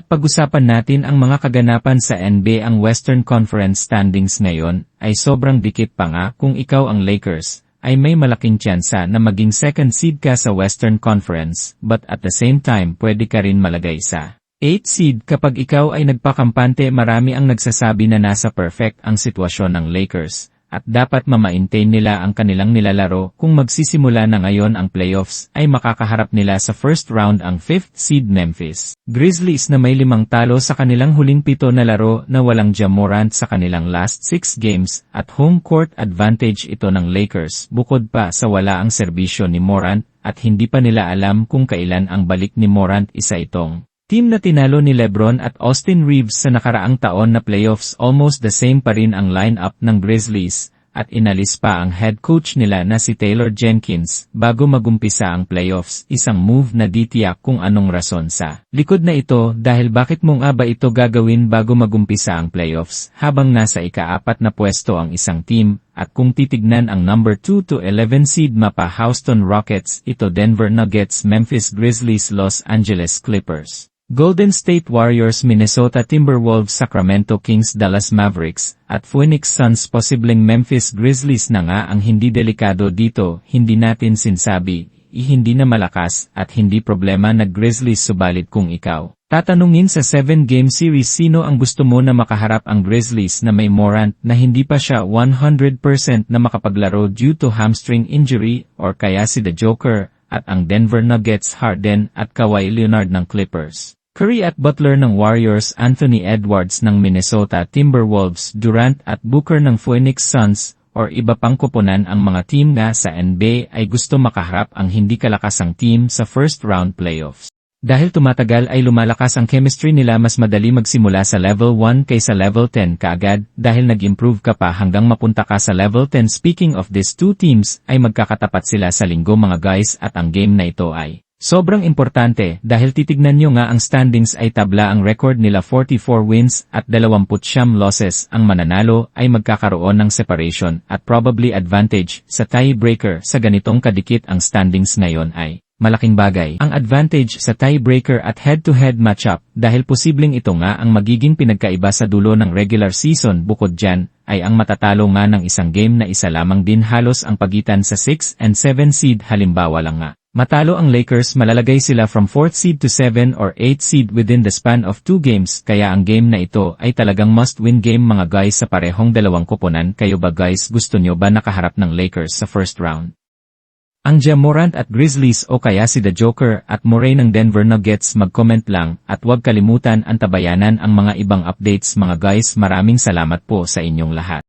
At pag-usapan natin ang mga kaganapan sa NBA ang Western Conference standings ngayon ay sobrang dikit pa nga kung ikaw ang Lakers ay may malaking tsansa na maging second seed ka sa Western Conference but at the same time pwede ka rin malagay sa 8 seed. Kapag ikaw ay nagpakampante marami ang nagsasabi na nasa perfect ang sitwasyon ng Lakers at dapat mamaintain nila ang kanilang nilalaro kung magsisimula na ngayon ang playoffs ay makakaharap nila sa first round ang 5th seed Memphis. Grizzlies na may limang talo sa kanilang huling pito na laro na walang Jamorant sa kanilang last 6 games at home court advantage ito ng Lakers bukod pa sa wala ang serbisyo ni Morant at hindi pa nila alam kung kailan ang balik ni Morant isa itong Team na tinalo ni Lebron at Austin Reeves sa nakaraang taon na playoffs almost the same pa rin ang lineup ng Grizzlies, at inalis pa ang head coach nila na si Taylor Jenkins bago magumpisa ang playoffs, isang move na di kung anong rason sa likod na ito dahil bakit mo nga ba ito gagawin bago magumpisa ang playoffs habang nasa ikaapat na pwesto ang isang team, at kung titignan ang number 2 to 11 seed mapa Houston Rockets, ito Denver Nuggets, Memphis Grizzlies, Los Angeles Clippers. Golden State Warriors Minnesota Timberwolves Sacramento Kings Dallas Mavericks, at Phoenix Suns posibleng Memphis Grizzlies na nga ang hindi delikado dito, hindi natin sinsabi, hindi na malakas, at hindi problema na Grizzlies subalit kung ikaw. Tatanungin sa 7-game series sino ang gusto mo na makaharap ang Grizzlies na may Morant na hindi pa siya 100% na makapaglaro due to hamstring injury or kaya si The Joker, at ang Denver Nuggets Harden at Kawhi Leonard ng Clippers. Curry at Butler ng Warriors, Anthony Edwards ng Minnesota Timberwolves, Durant at Booker ng Phoenix Suns, or iba pang kuponan ang mga team nga sa NBA ay gusto makaharap ang hindi kalakasang team sa first round playoffs. Dahil tumatagal ay lumalakas ang chemistry nila mas madali magsimula sa level 1 kaysa level 10 kaagad dahil nag-improve ka pa hanggang mapunta ka sa level 10 speaking of these two teams ay magkakatapat sila sa linggo mga guys at ang game na ito ay Sobrang importante dahil titignan nyo nga ang standings ay tabla ang record nila 44 wins at 29 losses. Ang mananalo ay magkakaroon ng separation at probably advantage sa tiebreaker sa ganitong kadikit ang standings ngayon ay malaking bagay. Ang advantage sa tiebreaker at head-to-head matchup dahil posibleng ito nga ang magiging pinagkaiba sa dulo ng regular season. Bukod dyan ay ang matatalo nga ng isang game na isa lamang din halos ang pagitan sa 6 and 7 seed. Halimbawa lang nga. Matalo ang Lakers malalagay sila from 4th seed to 7 or 8 seed within the span of 2 games kaya ang game na ito ay talagang must-win game mga guys sa parehong dalawang koponan kayo ba guys gusto nyo ba nakaharap ng Lakers sa first round? Ang Jamorant at Grizzlies o kaya si The Joker at Murray ng Denver Nuggets mag-comment lang at huwag kalimutan ang tabayanan ang mga ibang updates mga guys maraming salamat po sa inyong lahat.